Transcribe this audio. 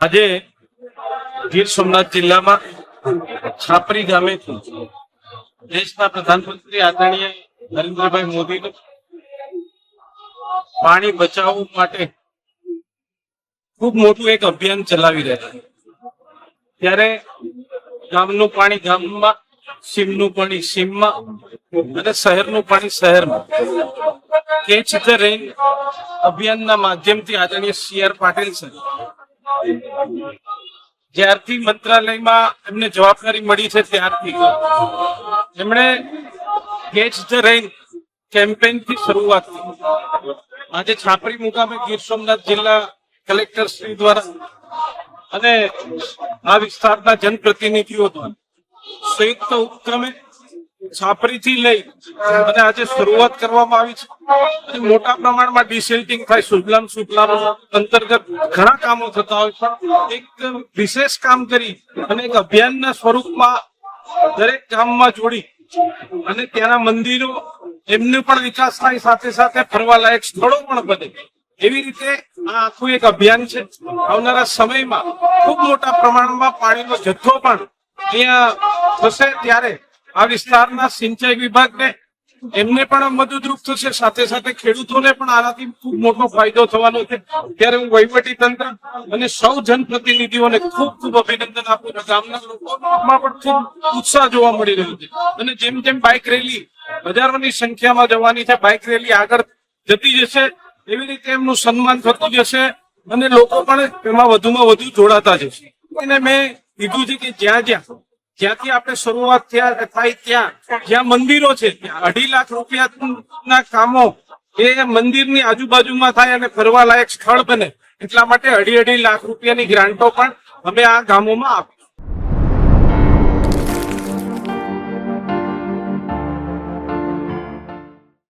આજે ગીર સોમનાથ જિલ્લામાં છાપરી ગામે દેશના પ્રધાનમંત્રી આદરણીય નરેન્દ્રભાઈ મોદીનું પાણી બચાવવા માટે ખૂબ મોટું એક અભિયાન ચલાવી રહ્યા ત્યારે ગામનું પાણી ગામમાં, સીમનું પાણી સીમમાં અને શહેરનું પાણી શહેરમાં. કેચ ધ રેન અભિયાનના માધ્યમથી આદરણીય સી આર પાટીલ સર જ્યારથી મંત્રાલયમાં એમને જવાબદારી મળી છે ત્યારથી. એમણે કેચ ધ રેન કેમ્પેનથી શરૂઆત કરી. આજે છાપરી મુકામે ગીર સોમનાથ જિલ્લા કલેક્ટર શ્રી દ્વારા અને આ વિસ્તારના જનપ્રતિનિધિઓ દ્વારા સંયુક્ત ઉપક્રમે છાપરીથી લઈ અને આજે શરૂઆત કરવામાં આવી છે. મોટા પ્રમાણમાં ડિસેલ્ટિંગ થાય સુજલામ સુફલામ અંતર્ગત ઘણા કામો થતા હોય પણ એક વિશેષ કામ કરી અને એક અભિયાનના સ્વરૂપમાં દરેક ગામમાં જોડી અને ત્યાંના મંદિરો એમને પણ વિકાસ થાય, સાથે સાથે ફરવાલાયક સ્થળો પણ બને. એવી રીતે આ આખું એક અભિયાન છે. આવનારા સમયમાં ખૂબ મોટા પ્રમાણમાં પાણીનો જથ્થો પણ અહીંયા થશે ત્યારે આ વિસ્તારના સિંચાઈ વિભાગને એમને પણ મદદરૂપ થશે. સાથે સાથે ખેડૂતોને પણ આનાથી ખૂબ મોટો ફાયદો થવાનો છે. ત્યારે હું વહીવટી તંત્ર અને સૌ જનપ્રતિનિધિઓને ખૂબ ખૂબ અભિનંદન આપું છું. ગામના લોકોમાં પણ ખૂબ ઉત્સાહ જોવા મળી રહ્યો છે. અને જેમ જેમ બાઇક રેલી હજારોની સંખ્યામાં જવાની છે, બાઇક રેલી આગળ જતી જશે, એવી રીતે એમનું સન્માન થતું જશે અને લોકો પણ એમાં વધુમાં વધુ જોડાતા જશે. અને મેં કીધું છે કે જ્યાં જ્યાં જ્યાંથી આપણે શરૂઆત થયા ત્યાં. જ્યાં મંદિરો છે, ત્યાં. અઢી લાખ રૂપિયાના કામો એ મંદિરની આજુબાજુમાં થાય અને ફરવા લાયક સ્થળ બને. એટલા માટે અઢી અઢી લાખ રૂપિયાની ગ્રાન્ટો પણ અમે આ ગામોમાં આપી